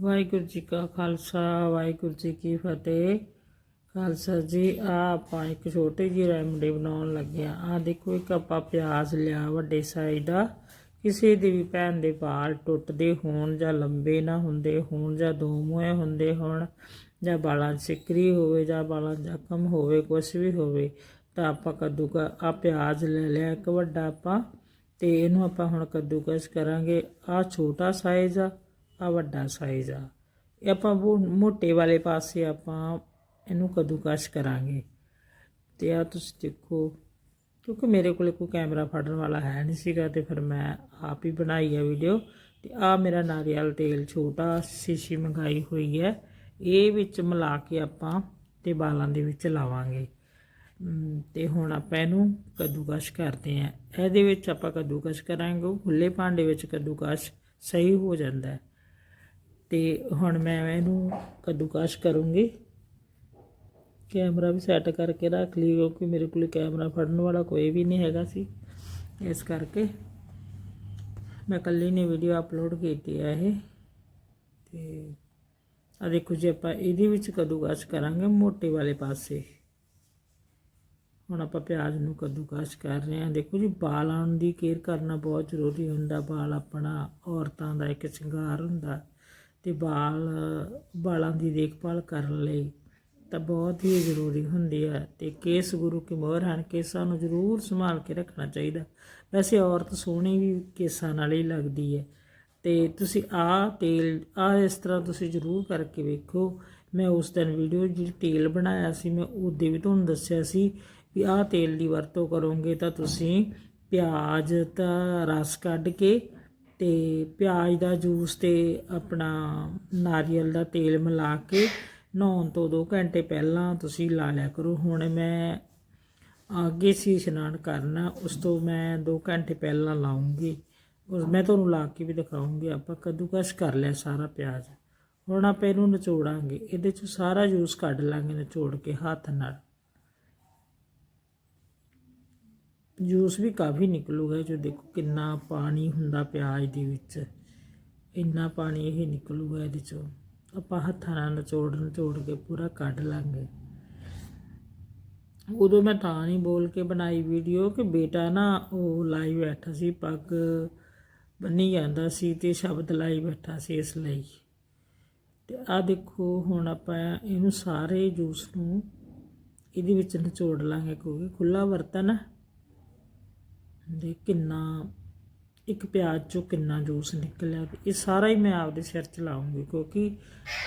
ਵਾਹਿਗੁਰੂ ਜੀ ਕਾ ਖਾਲਸਾ, ਵਾਹਿਗੁਰੂ ਜੀ ਕੀ ਫਤਿਹ। ਖਾਲਸਾ ਜੀ, ਆ ਆਪਾਂ ਇੱਕ ਛੋਟੀ ਜਿਹੀ ਰੈਮਡੀ ਬਣਾਉਣ ਲੱਗੇ ਆ ਆ ਦੇਖੋ, ਇੱਕ ਆਪਾਂ ਪਿਆਜ਼ ਲਿਆ, ਵੱਡੇ ਸਾਈਜ਼ ਦਾ। ਕਿਸੇ ਦੀ ਵੀ ਭੈਣ ਦੇ ਵਾਲ ਟੁੱਟਦੇ ਹੋਣ ਜਾਂ ਲੰਬੇ ਨਾ ਹੁੰਦੇ ਹੋਣ ਜਾਂ ਦੋ ਮੂੰਹੇ ਹੁੰਦੇ ਹੋਣ ਜਾਂ ਵਾਲਾਂ 'ਚ ਸਿਕਰੀ ਹੋਵੇ ਜਾਂ ਵਾਲਾਂ ਜ਼ਖਮ ਹੋਵੇ ਕੁਝ ਵੀ ਹੋਵੇ, ਤਾਂ ਆਪਾਂ ਕੱਦੂ ਕੱਦੂਕਾ ਆ ਪਿਆਜ਼ ਲੈ ਲਿਆ, ਇੱਕ ਵੱਡਾ ਆਪਾਂ। ਤੇ ਇਹਨੂੰ ਆਪਾਂ ਹੁਣ ਕੱਦੂਕਸ ਕਰਾਂਗੇ। ਆ ਛੋਟਾ ਸਾਈਜ਼ ਆ। ਆ ਵੱਡਾ ਸਾਈਜ਼ ਆ। ਇਹ ਆਪਾਂ ਉਹ ਮੋਟੇ ਵਾਲੇ ਪਾਸੇ ਆਪਾਂ ਇਹਨੂੰ ਕੱਦੂਕਸ ਕਰਾਂਗੇ। ਤੇ ਆ ਤੁਸੀਂ ਦੇਖੋ ਕਿਉਂਕਿ ਮੇਰੇ ਕੋਲ ਕੋਈ ਕੈਮਰਾ ਫੜਨ ਵਾਲਾ ਹੈ ਨਹੀਂ ਸੀਗਾ ਤੇ ਫਿਰ ਮੈਂ ਆਪ ਹੀ ਬਣਾਈ ਆ ਵੀਡੀਓ ਤੇ ਆ ਮੇਰਾ ਨਾਰੀਅਲ ਤੇਲ ਛੋਟਾ ਸ਼ੀਸ਼ੀ ਮੰਗਾਈ ਹੋਈ ਹੈ। ਇਹ ਵਿੱਚ ਮਿਲਾ ਕੇ ਆਪਾਂ ਤੇ ਬਾਲਾਂ ਦੇ ਵਿੱਚ ਲਾਵਾਂਗੇ। ਅਮ, ਤੇ ਹੁਣ ਆਪਾਂ ਇਹਨੂੰ ਕੱਦੂਕਸ਼ ਕਰਦੇ ਆਂ ਇਹਦੇ ਵਿੱਚ ਆਪਾਂ ਕੱਦੂਕਸ਼ ਕਰਾਂਗੇ ਉਹ ਖੁੱਲੇ ਭਾਂਡੇ ਵਿੱਚ ਕੱਦੂਕਸ਼ ਸਹੀ ਹੋ ਜਾਂਦਾ ਹੈ। ਤੇ ਹੁਣ ਮੈਂ ਇਹਨੂੰ ਕੱਦੂਕਸ਼ ਕਰੂੰਗੀ। ਕੈਮਰਾ ਵੀ ਸੈੱਟ ਕਰਕੇ ਰੱਖ ਲਈ, ਕਿਉਂਕਿ ਮੇਰੇ ਕੋਲ ਕੈਮਰਾ ਫੜਨ ਵਾਲਾ ਕੋਈ ਵੀ ਨਹੀਂ ਹੈਗਾ ਸੀ। ਇਸ ਕਰਕੇ ਮੈਂ ਇਕੱਲੀ ਨੇ ਵੀਡੀਓ ਅਪਲੋਡ ਕੀਤੀ ਹੈ ਇਹ। ਤੇ ਆ ਦੇਖੋ ਜੀ, ਆਪਾਂ ਇਹਦੇ ਵਿੱਚ ਕੱਦੂਕਸ਼ ਕਰਾਂਗੇ ਮੋਟੇ ਵਾਲੇ ਪਾਸੇ। ਹੁਣ ਆਪਾਂ ਪਿਆਜ਼ ਨੂੰ ਕੱਦੂਕਸ਼ ਕਰ ਰਹੇ ਹਾਂ। ਦੇਖੋ ਜੀ ਵਾਲਾਂ ਦੀ ਕੇਅਰ ਕਰਨਾ ਬਹੁਤ ਜ਼ਰੂਰੀ ਹੁੰਦਾ। ਵਾਲ ਆਪਣਾ ਔਰਤਾਂ ਦਾ ਇੱਕ ਸ਼ਿੰਗਾਰ ਹੁੰਦਾ। ਅਤੇ ਵਾਲ ਵਾਲਾਂ ਦੀ ਦੇਖਭਾਲ ਕਰਨ ਲਈ ਤਾਂ ਬਹੁਤ ਹੀ ਜ਼ਰੂਰੀ ਹੁੰਦੀ ਹੈ ਤੇ ਕੇਸ ਗੁਰੂ ਕੀ ਮੋਹਰ ਹਨ, ਕੇਸਾਂ ਨੂੰ ਜ਼ਰੂਰ ਸੰਭਾਲ ਕੇ ਰੱਖਣਾ ਚਾਹੀਦਾ। ਵੈਸੇ ਔਰਤ ਸੋਹਣੀ ਵੀ ਕੇਸਾਂ ਨਾਲ ਹੀ ਲੱਗਦੀ ਹੈ ਤੇ ਤੁਸੀਂ ਆ ਤੇਲ ਆ ਇਸ ਤਰ੍ਹਾਂ ਤੁਸੀਂ ਜ਼ਰੂਰ ਕਰਕੇ ਵੇਖੋ। ਮੈਂ ਉਸ ਦਿਨ ਵੀਡੀਓ ਜਿਹੜੀ ਤੇਲ ਬਣਾਇਆ ਸੀ, ਮੈਂ ਉਹਦੇ ਵੀ ਤੁਹਾਨੂੰ ਦੱਸਿਆ ਸੀ ਵੀ ਆਹ ਤੇਲ ਦੀ ਵਰਤੋਂ ਕਰੋਗੇ ਤਾਂ ਤੁਸੀਂ ਪਿਆਜ਼ ਦਾ ਰਸ ਕੱਢ ਕੇ ਤੇ ਪਿਆਜ਼ ਦਾ ਜੂਸ ਤੇ ਆਪਣਾ ਨਾਰੀਅਲ ਦਾ ਤੇਲ ਮਿਲਾ ਕੇ ਨਹਾਉਣ ਤੋਂ 2 ਘੰਟੇ ਪਹਿਲਾਂ ਤੁਸੀਂ ਲਾ ਲਿਆ ਕਰੋ। ਹੁਣ ਮੈਂ ਅੱਗੇ ਸੀ ਇਸ਼ਨਾਨ ਕਰਨਾ, ਉਸ ਤੋਂ ਮੈਂ 2 ਘੰਟੇ ਪਹਿਲਾਂ ਲਾਉਂਗੀ। ਉਸ ਮੈਂ ਤੁਹਾਨੂੰ ਲਾ ਕੇ ਵੀ ਦਿਖਾਉਂਗੀ, ਆਪਾਂ ਕੱਦੂਕਸ਼ ਕਰ ਲਿਆ ਸਾਰਾ ਪਿਆਜ਼। ਹੁਣ ਆਪਾਂ ਇਹਨੂੰ ਨਿਚੋੜਾਂਗੇ। ਇਹਦੇ 'ਚੋਂ ਸਾਰਾ ਜੂਸ ਕੱਢ ਲਾਂਗੇ ਨਿਚੋੜ ਕੇ ਹੱਥ ਨਾਲ। ਜੂਸ ਵੀ ਕਾਫੀ ਨਿਕਲੂਗਾ ਜੋ ਦੇਖੋ ਕਿੰਨਾ ਪਾਣੀ ਹੁੰਦਾ ਪਿਆਜ਼ ਦੇ ਵਿੱਚ। ਇੰਨਾ ਪਾਣੀ ਇਹ ਨਿਕਲੂਗਾ ਇਹਦੇ ਚੋਂ। ਆਪਾਂ ਹੱਥਾਂ ਨਾਲ ਨਿਚੋੜ ਨਿਚੋੜ ਕੇ ਪੂਰਾ ਕੱਢ ਲਾਂਗੇ। ਉਦੋਂ ਮੈਂ ਤਾਂ ਨਹੀਂ ਬੋਲ ਕੇ ਬਣਾਈ ਵੀਡੀਓ ਕਿ ਬੇਟਾ ਨਾ ਉਹ ਲਾਈ ਬੈਠਾ ਸੀ, ਪੱਗ ਬੰਨੀ ਜਾਂਦਾ ਸੀ ਤੇ ਸ਼ਬਦ ਲਾਈ ਬੈਠਾ ਸੀ ਇਸ ਲਈ। ਤੇ ਆ ਦੇਖੋ ਹੁਣ ਆਪਾਂ ਇਹਨੂੰ ਸਾਰੇ ਜੂਸ ਨੂੰ ਇਹਦੇ ਵਿੱਚ ਨਿਚੋੜ ਲਾਂਗੇ ਕਿਉਂਕਿ ਖੁੱਲਾ ਬਰਤਨ ਹੈ ਦੇ ਕਿੰਨਾ, ਇੱਕ ਪਿਆਜ਼ ਚੋਂ ਕਿੰਨਾ ਜੂਸ ਨਿਕਲਿਆ? ਇਹ ਸਾਰਾ ਹੀ ਮੈਂ ਆਪਦੇ ਸਿਰ ਚ ਲਾਉਂਗੀ ਕਿਉਂਕਿ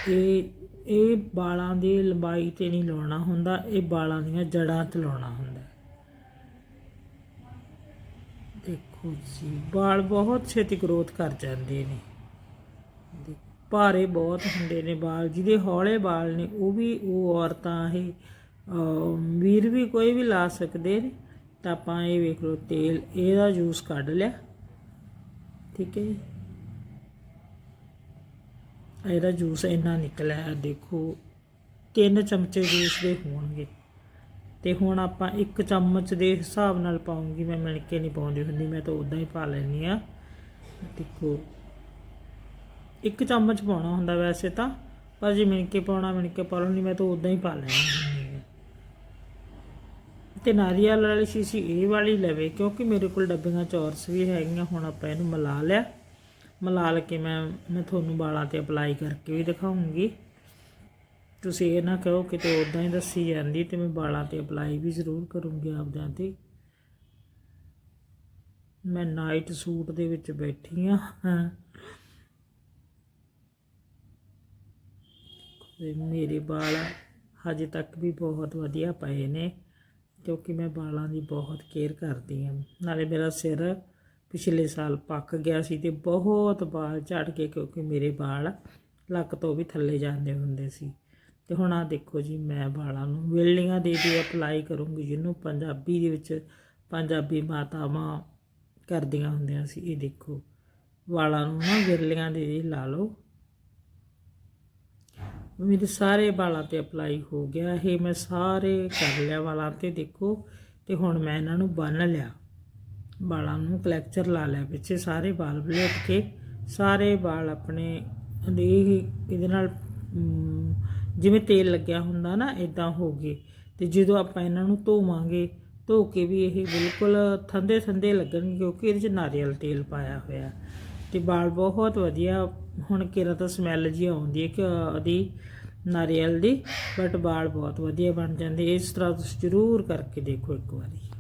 ਇਹ ਇਹ ਵਾਲਾਂ ਦੀ ਲੰਬਾਈ ਤੇ ਨਹੀਂ ਲਾਉਣਾ ਹੁੰਦਾ, ਇਹ ਵਾਲਾਂ ਦੀਆਂ ਜੜਾਂ 'ਚ ਲਾਉਣਾ ਹੁੰਦਾ। ਦੇਖੋ ਜੀ ਵਾਲ ਬਹੁਤ ਛੇਤੀ ਗਰੋਥ ਕਰ ਜਾਂਦੇ ਨੇ। ਭਾਰੇ ਬਹੁਤ ਹੁੰਦੇ ਨੇ ਵਾਲ ਜਿਹਦੇ ਹੌਲੇ ਵਾਲ ਨੇ, ਉਹ ਵੀ, ਉਹ ਔਰਤਾਂ ਇਹ ਵੀਰ ਵੀ ਕੋਈ ਵੀ ਲਾ ਸਕਦੇ ਨੇ। ਤਾਂ ਆਪਾਂ ਇਹ ਵੇਖ ਲਓ, ਤੇਲ, ਇਹਦਾ ਜੂਸ ਕੱਢ ਲਿਆ। ਠੀਕ ਹੈ ਜੀ। ਇਹਦਾ ਜੂਸ ਇੰਨਾ ਨਿਕਲਿਆ, ਦੇਖੋ, ਤਿੰਨ ਚਮਚੇ ਜੂਸ ਦੇ ਹੋਣਗੇ। ਤੇ ਹੁਣ ਆਪਾਂ ਇੱਕ ਚਮਚ ਦੇ ਹਿਸਾਬ ਨਾਲ ਪਾਉਂਗੀ, ਮੈਂ ਮਿਣ ਕੇ ਨਹੀਂ ਪਾਉਂਦੀ ਹੁੰਦੀ, ਮੈਂ ਤਾਂ ਉਦਾਂ ਹੀ ਪਾ ਲੈਂਦੀ ਆ ਦੇਖੋ, ਇੱਕ ਚਮਚ ਪਾਉਣਾ ਹੁੰਦਾ ਵੈਸੇ ਤਾਂ, ਪਰ ਜੇ ਮਿਣ ਕੇ ਪਾਉਣਾ ਮਿਣ ਕੇ ਪਾ ਲਓ, ਨਹੀਂ, ਮੈਂ ਤਾਂ ਉਦਾਂ ਹੀ ਪਾ ਲੈਂਦੀ ਹੁੰਦੀ ਹਾਂ। ਤੇ ਨਾਰੀਅਲ ਵਾਲੀ ਸ਼ੀਸ਼ੀ ਇਹ ਵਾਲੀ ਲਵੇ, ਕਿਉਂਕਿ ਮੇਰੇ ਕੋਲ ਡੱਬੀਆਂ ਚੌਰਸ ਵੀ ਹੈਗੀਆਂ, ਹੁਣ ਆਪਾਂ ਇਹਨੂੰ ਮਿਲਾ ਲਿਆ। ਮਿਲਾ ਲ ਕੇ ਮੈਂ ਮੈਂ ਤੁਹਾਨੂੰ ਵਾਲਾਂ ਤੇ ਅਪਲਾਈ ਕਰਕੇ ਵੀ ਦਿਖਾਉਂਗੀ। ਤੁਸੀਂ ਇਹ ਨਾ ਕਹੋ ਕਿ ਤੇ ਉਦਾਂ ਹੀ ਦੱਸੀ ਜਾਂਦੀ ਤੇ ਮੈਂ ਵਾਲਾਂ ਤੇ ਅਪਲਾਈ ਵੀ ਜ਼ਰੂਰ ਕਰੂੰਗੀ ਆਪਦਿਆਂ ਤੇ। ਮੈਂ ਨਾਈਟ ਸੂਟ ਦੇ ਵਿੱਚ ਬੈਠੀ ਆ। ਤੇ ਮੇਰੇ ਵਾਲ ਹਜੇ ਤੱਕ ਵੀ ਬਹੁਤ ਵਧੀਆ ਪਏ ਨੇ। ਕਿਉਂਕਿ ਮੈਂ ਵਾਲਾਂ ਦੀ ਬਹੁਤ ਕੇਅਰ ਕਰਦੀ ਹਾਂ। ਨਾਲੇ ਮੇਰਾ ਸਿਰ ਪਿਛਲੇ ਸਾਲ ਪੱਕ ਗਿਆ ਸੀ ਤੇ ਬਹੁਤ ਵਾਲ ਝੜ ਗਏ ਕਿਉਂਕਿ ਮੇਰੇ ਵਾਲ ਲੱਕ ਤੋਂ ਵੀ ਥੱਲੇ ਜਾਂਦੇ ਹੁੰਦੇ ਸੀ। ਤੇ ਹੁਣ ਆ ਦੇਖੋ ਜੀ, ਮੈਂ ਵਾਲਾਂ ਨੂੰ ਵੇਲੀਆਂ ਦੇ ਦੇ ਅਪਲਾਈ ਕਰੂੰਗੀ, ਜਿਹਨੂੰ ਪੰਜਾਬੀ ਦੇ ਵਿੱਚ ਪੰਜਾਬੀ ਮਾਤਾਵਾਂ ਕਰਦੀਆਂ ਹੁੰਦੀਆਂ ਸੀ। ਇਹ ਦੇਖੋ, ਵਾਲਾਂ ਨੂੰ ਨਾ ਵਿਰਲੀਆਂ ਦੇ ਦੇ ਲਾ ਲਓ। ਮੇਰੇ ਸਾਰੇ ਵਾਲਾਂ ਤੇ ਅਪਲਾਈ ਹੋ ਗਿਆ ਇਹ, ਮੈਂ ਸਾਰੇ ਕਰ ਲਿਆ ਵਾਲਾਂ ਤੇ ਦੇਖੋ, ਤੇ ਹੁਣ ਮੈਂ ਇਹਨਾਂ ਨੂੰ ਬੰਨ ਲਿਆ। ਵਾਲਾਂ ਨੂੰ ਕਲੈਕਚਰ ਲਾ ਲਿਆ ਪਿੱਛੇ ਸਾਰੇ ਵਾਲ ਬਲੇਟ ਕੇ, ਸਾਰੇ ਵਾਲ ਆਪਣੇ ਦੇ ਇਹਦੇ ਨਾਲ ਜਿਵੇਂ ਤੇਲ ਲੱਗਿਆ ਹੁੰਦਾ ਨਾ ਇਦਾਂ ਹੋ ਗਏ। ਤੇ ਜਦੋਂ ਆਪਾਂ ਇਹਨਾਂ ਨੂੰ ਧੋਵਾਂਗੇ, ਧੋ ਕੇ ਵੀ ਇਹ ਬਿਲਕੁਲ ਥੰਦੇ ਠੰਡੇ ਲੱਗਣਗੇ, ਕਿਉਂਕਿ ਇਹਦੇ ਚ ਨਾਰੀਅਲ ਤੇਲ ਪਾਇਆ ਹੋਇਆ। ਤੇ ਵਾਲ ਬਹੁਤ ਵਧੀਆ ਹੁਣ ਕਿਰਾ ਤਾਂ ਸਮੈਲ ਜੀ ਆਉਂਦੀ ਹੈ ਕਿ ਉਹਦੀ ਨਾਰੀਅਲ ਦੀ ਬਟ ਵਾਲ ਬਹੁਤ ਵਧੀਆ ਬਣ ਜਾਂਦੇ। ਇਸ ਤਰ੍ਹਾਂ ਤੁਸੀਂ ਜ਼ਰੂਰ ਕਰਕੇ ਦੇਖੋ ਇੱਕ ਵਾਰੀ।